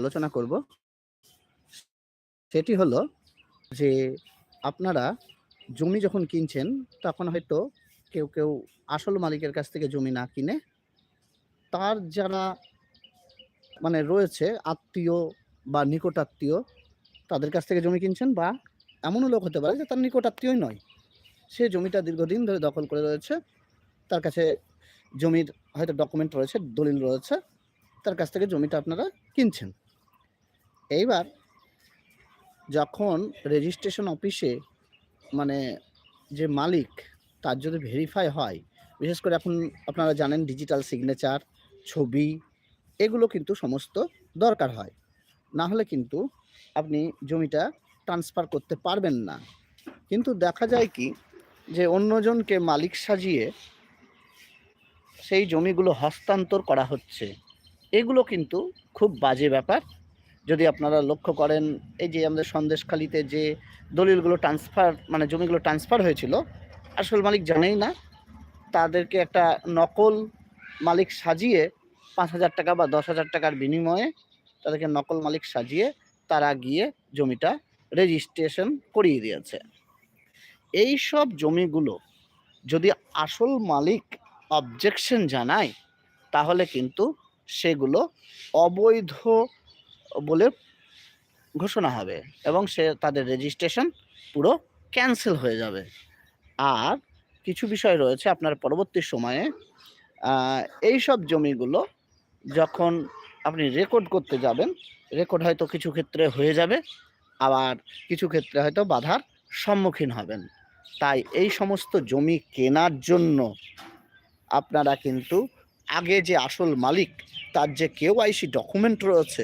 আলোচনা করব? সেটি হলো যে আপনারা জমি যখন কিনছেন, তখন হয়তো কেউ কেউ আসল মালিকের কাছ থেকে জমি না কিনে তার যারা মানে রয়েছে আত্মীয় বা নিকটাত্মীয়, তাদের কাছ থেকে জমি কিনছেন বা এমনও লোক হতে পারে যে তার নিকটাত্মীয়ই নয়। সে জমিটা দীর্ঘদিন ধরে দখল করে রয়েছে, তার কাছে জমির হয়তো ডকুমেন্ট রয়েছে, দলিল রয়েছে, তার কাছ থেকে জমিটা আপনারা কিনছেন। এইবার যখন রেজিস্ট্রেশন অফিসে মানে যে মালিক তার যদি ভেরিফাই হয়, বিশেষ করে এখন আপনারা জানেন ডিজিটাল সিগনেচার ছবি, এগুলো কিন্তু সমস্ত দরকার হয়। না হলে কিন্তু আপনি জমিটা ট্রান্সফার করতে পারবেন না। কিন্তু দেখা যায় কি যে অন্যজনকে মালিক সাজিয়ে সেই জমিগুলো হস্তান্তর করা হচ্ছে, এগুলো কিন্তু খুব বাজে ব্যাপার। যদি আপনারা লক্ষ্য করেন, এই যে আমাদের সন্দেশখালিতে যে দলিলগুলো ট্রান্সফার মানে জমিগুলো ট্রান্সফার হয়েছিল, আসল মালিক জানেই না, তাদেরকে একটা নকল মালিক সাজিয়ে পাঁচ হাজার টাকা বা দশ হাজার টাকার বিনিময়ে তাদেরকে নকল মালিক সাজিয়ে তারা গিয়ে জমিটা রেজিস্ট্রেশন করিয়ে দিয়েছে। এই সব জমিগুলো যদি আসল মালিক অবজেকশন জানায়, তাহলে কিন্তু সেগুলো অবৈধ বলে ঘোষণা হবে এবং সে তাদের রেজিস্ট্রেশন পুরো ক্যান্সেল হয়ে যাবে। আর কিছু বিষয় রয়েছে আপনার পরবর্তী সময়ে এই সব জমিগুলো যখন আপনি রেকর্ড করতে যাবেন রেকর্ড হয়তো কিছু ক্ষেত্রে হয়ে যাবে, আবার কিছু ক্ষেত্রে হয়তো বাধার সম্মুখীন হবেন। তাই এই সমস্ত জমি কেনার জন্য আপনারা কিন্তু আগে যে আসল মালিক, তার যে কেওআইসি ডকুমেন্ট রয়েছে,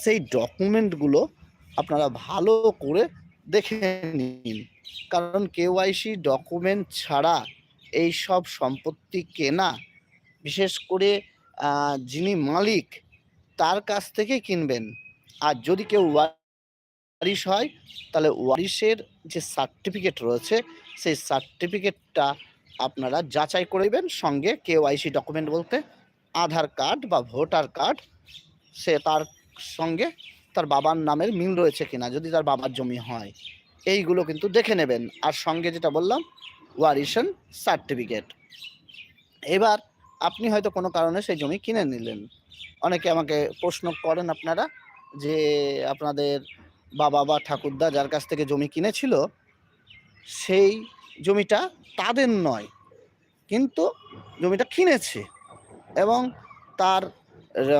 সেই ডকুমেন্টগুলো আপনারা ভালো করে দেখে নিন। কারণ কেওআইসি ডকুমেন্ট ছাড়া এই সব সম্পত্তি কেনা, বিশেষ করে যিনি মালিক, তার কাছ থেকে কিনবেন। আর যদি কেউ ওয়ারিশ হয়, তাহলে ওয়ারিশের যে সার্টিফিকেট রয়েছে, সেই সার্টিফিকেটটা আপনারা যাচাই করবেন সঙ্গে কেওআইসি ডকুমেন্ট বলতে আধার কার্ড বা ভোটার কার্ড। সে তার সঙ্গে তার বাবার নামের মিল রয়েছে কিনা, যদি তার বাবার জমি হয়। এইগুলো কিন্তু দেখে নেবেন। আর সঙ্গে যেটা বললাম, ওয়ারিশন সার্টিফিকেট। এবার আপনি হয়তো কোনো কারণে সেই জমি কিনে নিলেন। অনেকে আমাকে প্রশ্ন করেন আপনারা যে আপনাদের বাবা বা ঠাকুরদা যার কাছ থেকে জমি কিনেছিল, সেই জমিটা তাদের নয়, কিন্তু জমিটা কিনেছে এবং তার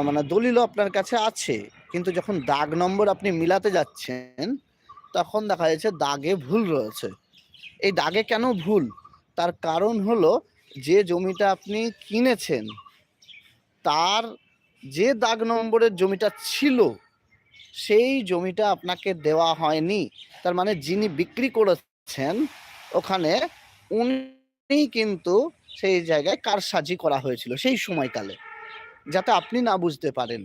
মানে দলিলও আপনার কাছে আছে, কিন্তু যখন দাগ নম্বর আপনি মিলাতে যাচ্ছেন, তখন দেখা যাচ্ছে দাগে ভুল রয়েছে। এই দাগে কেন ভুল? তার কারণ হলো যে জমিটা আপনি কিনেছেন, তার যে দাগ নম্বরের জমিটা ছিল, সেই জমিটা আপনাকে দেওয়া হয়নি। তার মানে যিনি বিক্রি করেছেন ওখানে উনি কিন্তু সেই জায়গায় কারসাজি করা হয়েছিল সেই সময়কালে, যাতে আপনি না বুঝতে পারেন।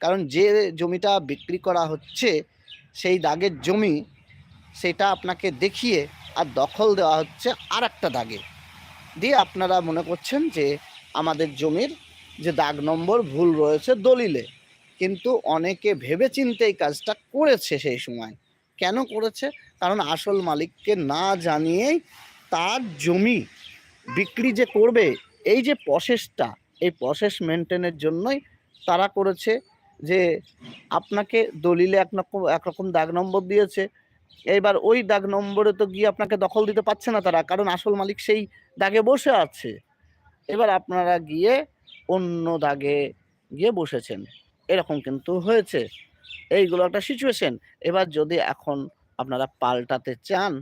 কারণ যে জমিটা বিক্রি করা হচ্ছে, সেই দাগের জমি, সেটা আপনাকে দেখিয়ে আর দখল দেওয়া হচ্ছে আর একটা দাগে। দিয়ে আপনারা মনে করছেন যে আমাদের জমির যে দাগ নম্বর ভুল রয়েছে দলিলে। কিন্তু অনেকে ভেবে চিন্তে এই কাজটা করেছে সেই সময়। কেন করেছে? কারণ আসল মালিককে না জানিয়েই তার জমি বিক্রি যে করবে, এই যে প্রসেসটা এই প্রসেস মেনটেনের জন্যই তারা করেছে যে আপনাকে দলিলে এক রকম একরকম দাগ নম্বর দিয়েছে। এবার ওই দাগ নম্বরে তো গিয়ে আপনাকে দখল দিতে পারছে না তারা, কারণ আসল মালিক সেই দাগে বসে আছে। এবার আপনারা গিয়ে অন্য দাগে গিয়ে বসেছেন। এরকম কিন্তু হয়েছে। এইগুলো একটা সিচুয়েশন এবার যদি এখন আপনারা পাল্টাতে চান,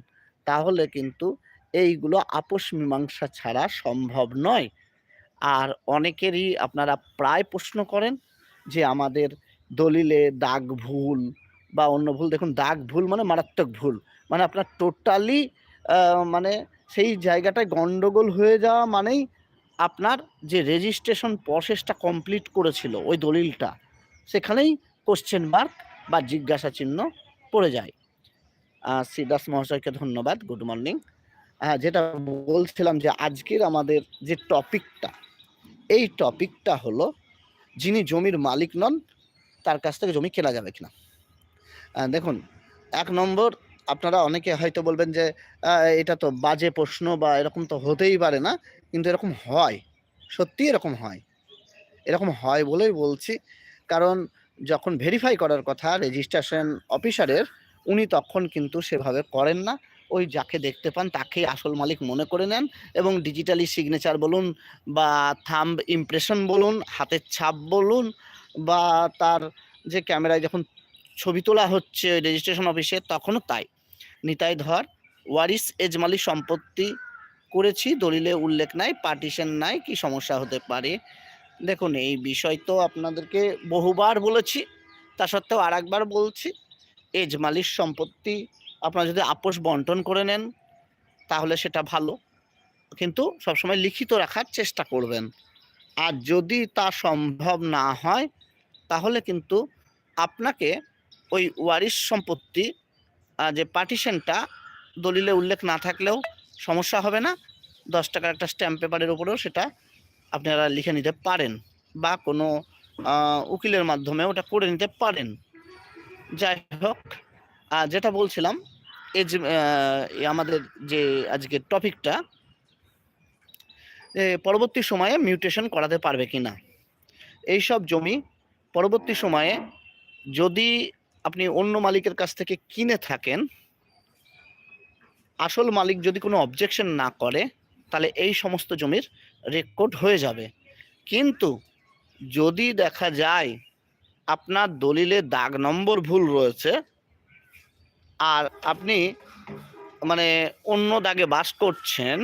তাহলে কিন্তু এইগুলো আপোষ মীমাংসা ছাড়া সম্ভব নয়। আর অনেকেরই আপনারা প্রায় প্রশ্ন করেন যে আমাদের দলিলে দাগ ভুল বা অন্য ভুল, দেখুন দাগ ভুল মানে মারাত্মক ভুল মানে আপনার টোটালি মানে সেই জায়গাটায় গন্ডগোল হয়ে যাওয়া মানেই আপনার যে রেজিস্ট্রেশন প্রসেসটা কমপ্লিট করেছিল ওই দলিলটা, সেখানেই কোশ্চেন মার্ক বা জিজ্ঞাসা চিহ্ন পড়ে যায়। শ্রীদাস মহাশয়কে ধন্যবাদ, গুড মর্নিং যেটা বলছিলাম যে আজকের আমাদের যে টপিকটা, এই টপিকটা হলো যিনি জমির মালিক নন, তার কাছ থেকে জমি কেনা যাবে কিনা দেখুন, এক নম্বর, আপনারা অনেকে হয়তো বলবেন যে এটা তো বাজে প্রশ্ন বা এরকম তো হতেই পারে না। কিন্তু এরকম হয়। সত্যিই এরকম হয়। এরকম হয় বলেই বলছি। কারণ যখন ভেরিফাই করার কথা রেজিস্ট্রেশন অফিসারের উনি তখন কিন্তু সেভাবে করেন না। ওই যাকে দেখতে পান তাকেই আসল মালিক মনে করে নেন এবং ডিজিটালি সিগনেচার বলুন বা থাম্ব ইমপ্রেশন বলুন, হাতের ছাপ বলুন বা তার যে ক্যামেরায় যখন ছবি তোলা হচ্ছে রেজিস্ট্রেশন অফিসে তখনও তাই। নিতাই ধর ওয়ারিশ এজমালি সম্পত্তি করেছি দলিলে উল্লেখ নাই, পার্টিশন নাই, কি সমস্যা হতে পারে? দেখুন এই বিষয় তো আপনাদেরকে বহুবার বলেছি। তা সত্ত্বেও আরেকবার বলছি। এজমালির সম্পত্তি আপনারা যদি আপোষ বন্টন করে নেন, তাহলে সেটা ভালো। কিন্তু সবসময় লিখিত রাখার চেষ্টা করবেন। আর যদি তা সম্ভব না হয়, তাহলে কিন্তু আপনাকে ওই ওয়ারিশ সম্পত্তি যে পার্টিশনটা দলিলে উল্লেখ না থাকলেও সমস্যা হবে না। দশ টাকার একটা স্ট্যাম্প পেপারের উপরেও সেটা আপনারা লিখে নিতে পারেন বা কোনো উকিলের মাধ্যমে ওটা করে নিতে পারেন। যাই হোক যেটা বলছিলাম এই যে আমাদের যে আজকের টপিকটা পরবর্তী সময়ে মিউটেশন করাতে পারবে কি না এইসব জমি পরবর্তী সময়ে যদি আপনি অন্য মালিকের কাছ থেকে কিনে থাকেন, আসল মালিক যদি কোনো অবজেকশন না করে, তাহলে এই সমস্ত জমির রেকর্ড হয়ে যাবে। কিন্তু যদি দেখা যায় আপনার দলিলে দাগ নম্বর ভুল রয়েছে আর আপনি মানে অন্য দাগে বাস করছেন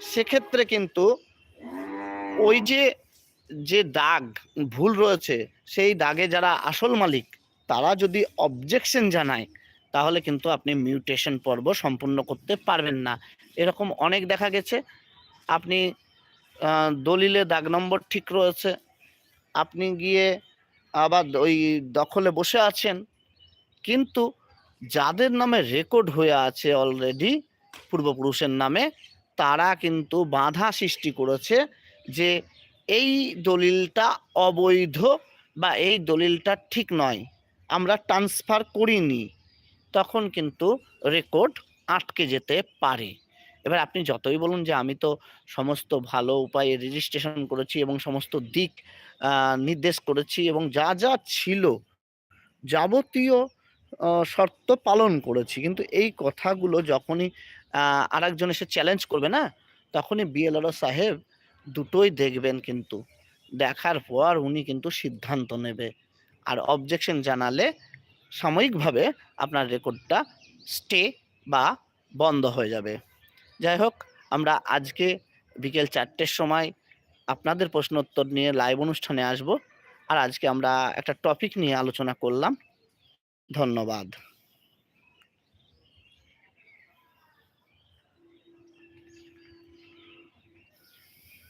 সেক্ষেত্রে কিন্তু ওই যে, যে দাগ ভুল রয়েছে সেই দাগে যারা আসল মালিক তারা যদি অবজেকশন জানায় তাহলে কিন্তু আপনি মিউটেশন পর্ব সম্পূর্ণ করতে পারবেন না। এরকম অনেক দেখা গেছে। আপনি দলিলে দাগ নম্বর ঠিক রয়েছে। আপনি গিয়ে আবার ওই দখলে বসে আছেন। কিন্তু যাদের নামে রেকর্ড হয়ে আছে অলরেডি পূর্বপুরুষের নামে, তারা কিন্তু বাধা সৃষ্টি করেছে যে এই দলিলটা অবৈধ বা এই দলিলটা ঠিক নয়। আমরা ট্রান্সফার করিনি। তখন কিন্তু রেকর্ড আটকে যেতে পারে। এবার আপনি যতই বলুন যে আমি তো সমস্ত ভালো উপায়ে রেজিস্ট্রেশন করেছি এবং সমস্ত দিক নির্দেশ করেছি এবং যা, যা ছিল যাবতীয় শর্ত পালন করেছি। কিন্তু এই কথাগুলো যখনই আরেকজন এসে চ্যালেঞ্জ করবে না তখনই বিএলআরও সাহেব দুটোই দেখবেন কিন্তু। দেখার পর উনি কিন্তু সিদ্ধান্ত নেবে। আর অবজেকশন জানালে সাময়িকভাবে আপনার রেকর্ডটা স্টে বা বন্ধ হয়ে যাবে। যাই হোক, আমরা আজকে বিকেল চারটের সময় আপনাদের প্রশ্ন উত্তর নিয়ে লাইভ অনুষ্ঠানে আসব আর আজকে আমরা একটা টপিক নিয়ে আলোচনা করলাম। ধন্যবাদ।